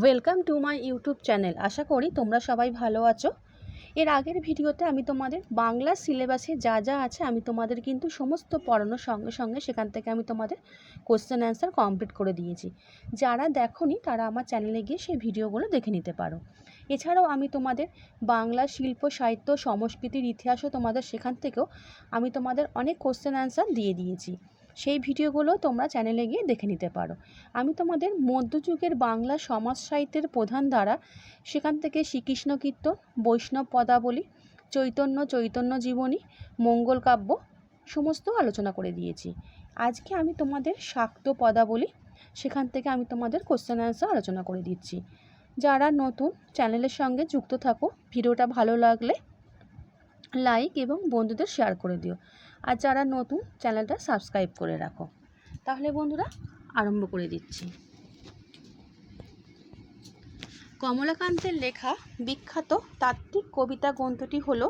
Welcome to my YouTube channel আশা করি তোমরা সবাই ভালো আছো। এর আগের ভিডিওতে আমি তোমাদের বাংলা সিলেবাসে যা যা আছে আমি তোমাদের কিন্তু সমস্ত পড়ানোর সঙ্গে সঙ্গে সেখান থেকে আমি তোমাদের কোশ্চেন অ্যান্সার কমপ্লিট করে দিয়েছি। যারা দেখোনি তারা আমার চ্যানেলে গিয়ে সেই ভিডিওগুলো দেখে নিতে পারো। এছাড়াও আমি তোমাদের বাংলা শিল্প, সাহিত্য, সংস্কৃতির ইতিহাসও তোমাদের সেখান থেকেও আমি তোমাদের অনেক কোশ্চেন অ্যান্সার দিয়ে দিয়েছি। সেই ভিডিওগুলো তোমরা চ্যানেলে গিয়ে দেখে নিতে পারো। আমি তোমাদের মধ্যযুগের বাংলা সমাজ সাহিত্যের প্রধান দ্বারা সেখান থেকে শ্রীকৃষ্ণ কীর্তন, বৈষ্ণব পদাবলী, চৈতন্য চৈতন্য জীবনী, মঙ্গল কাব্য সমস্ত আলোচনা করে দিয়েছি। আজকে আমি তোমাদের শাক্ত পদাবলী সেখান থেকে আমি তোমাদের কোশ্চেন অ্যান্সার আলোচনা করে দিচ্ছি। যারা নতুন চ্যানেলের সঙ্গে যুক্ত থাকো, ভিডিওটা ভালো লাগলে লাইক এবং বন্ধুদের শেয়ার করে দিও। আর যারা নতুন, চ্যানেলটা সাবস্ক্রাইব করে রাখো। তাহলে বন্ধুরা, আরম্ভ করে দিচ্ছি। কমলাকান্তের লেখা বিখ্যাত তাত্ত্বিক কবিতা গ্রন্থটি হল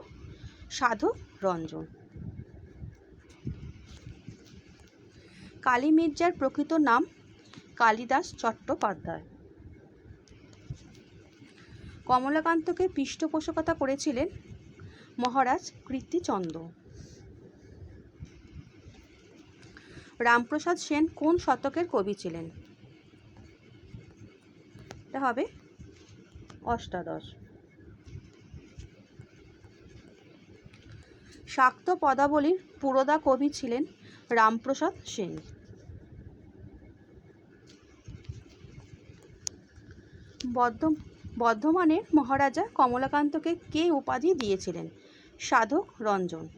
সাধক রঞ্জন। কালী মির্জার প্রকৃত নাম কালিদাস চট্টোপাধ্যায়। কমলাকান্তকে পৃষ্ঠপোষকতা করেছিলেন মহারাজ কীর্তিচন্দ্র রামপ্রসাদ সেন কোন শতকের কবি ছিলেন? এটা হবে অষ্টাদশ। শাক্ত পদাবলীর পুরোদা কবি ছিলেন রামপ্রসাদ সেন। বর্ধ বর্ধমানের মহারাজা কমলাকান্তকে কে উপাধি দিয়েছিলেন? সাধক রঞ্জন।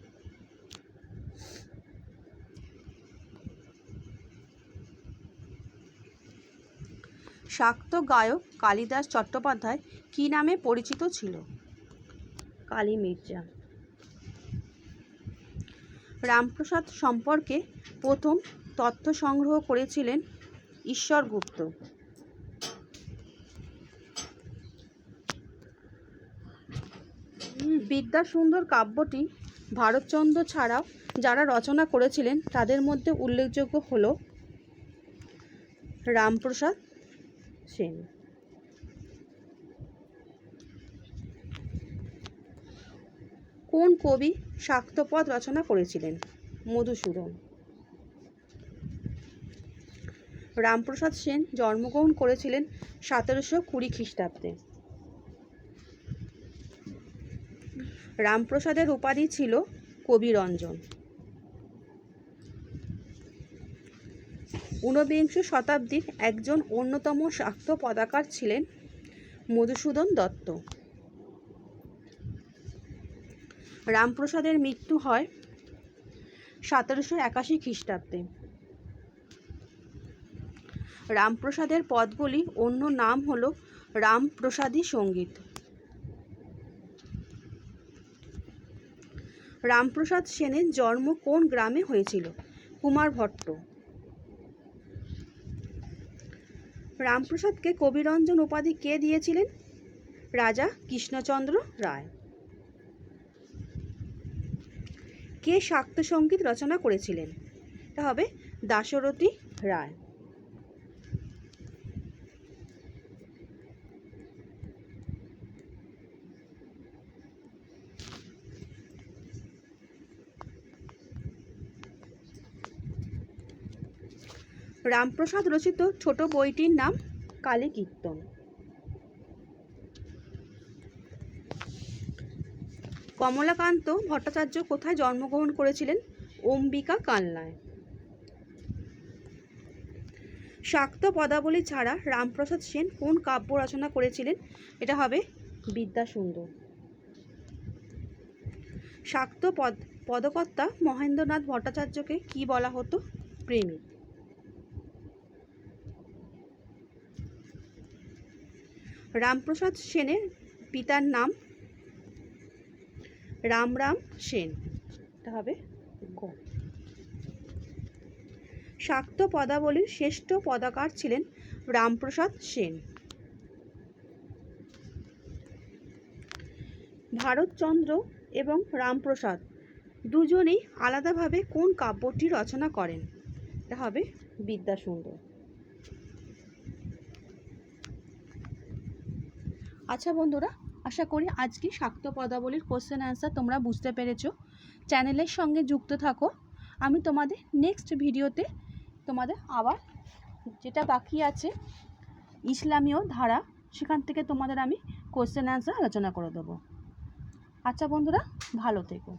শাক্ত গায়ক কালিদাস চট্টোপাধ্যায় কী নামে পরিচিত ছিল? কালী মির্জা। রামপ্রসাদ সম্পর্কে প্রথম তথ্য সংগ্রহ করেছিলেন ঈশ্বরগুপ্ত বিদ্যাসুন্দর কাব্যটি ভারতচন্দ্র ছাড়াও যারা রচনা করেছিলেন তাদের মধ্যে উল্লেখযোগ্য হল রামপ্রসাদ সেন কোন কবি শাক্তপদ রচনা করেছিলেন? মধুসূদন। রামপ্রসাদ সেন জন্মগ্রহণ করেছিলেন সতেরোশো কুড়ি খ্রিস্টাব্দে। রামপ্রসাদের উপাধি ছিল কবিরঞ্জন ঊনবিংশ শতাব্দীর একজন অন্যতম শাক্ত পদাকার ছিলেন মধুসূদন দত্ত। রামপ্রসাদের মৃত্যু হয় সতেরোশো একাশি খ্রিস্টাব্দে। রামপ্রসাদের পদগুলি অন্য নাম হল রামপ্রসাদী সংগীত। রামপ্রসাদ সেনের জন্ম কোন গ্রামে হয়েছিল? কুমার ভট্ট। রামপ্রসাদকে কবিরঞ্জন উপাধি কে দিয়েছিলেন? রাজা কৃষ্ণচন্দ্র রায়। কে শাক্ত সংগীত রচনা করেছিলেন? তা হবে দাশরথী রায়। রামপ্রসাদ রচিত ছোট বইটির নাম কালী কীর্তন কমলাকান্ত ভট্টাচার্য কোথায় জন্মগ্রহণ করেছিলেন? অম্বিকা কালনায় শাক্ত পদাবলী ছাড়া রামপ্রসাদ সেন কোন কাব্য রচনা করেছিলেন? এটা হবে বিদ্যাসুন্দর। শাক্ত পদ, পদকর্তা মহেন্দ্রনাথ ভট্টাচার্যকে কি বলা হতো? প্রেমিক। রামপ্রসাদ সেনের পিতার নাম রামরাম সেন। হবে গ শাক্ত পদাবলীর শ্রেষ্ঠ পদাকার ছিলেন রামপ্রসাদ সেন। ভারতচন্দ্র এবং রামপ্রসাদ দুজনেই আলাদাভাবে কোন কাব্যটি রচনা করেন? এটা হবে বিদ্যাসুন্দর। আচ্ছা বন্ধুরা, আশা করি আজকে শাক্ত পদাবলীর কোশ্চেন অ্যান্সার তোমরা বুঝতে পেরেছ। চ্যানেলের সঙ্গে যুক্ত থাকো। আমি তোমাদের নেক্সট ভিডিওতে তোমাদের আবার যেটা বাকি আছে, ইসলামীয় ধারা, সেখান থেকে তোমাদের আমি কোশ্চেন অ্যান্সার আলোচনা করে দেবো। আচ্ছা বন্ধুরা, ভালো থেকো।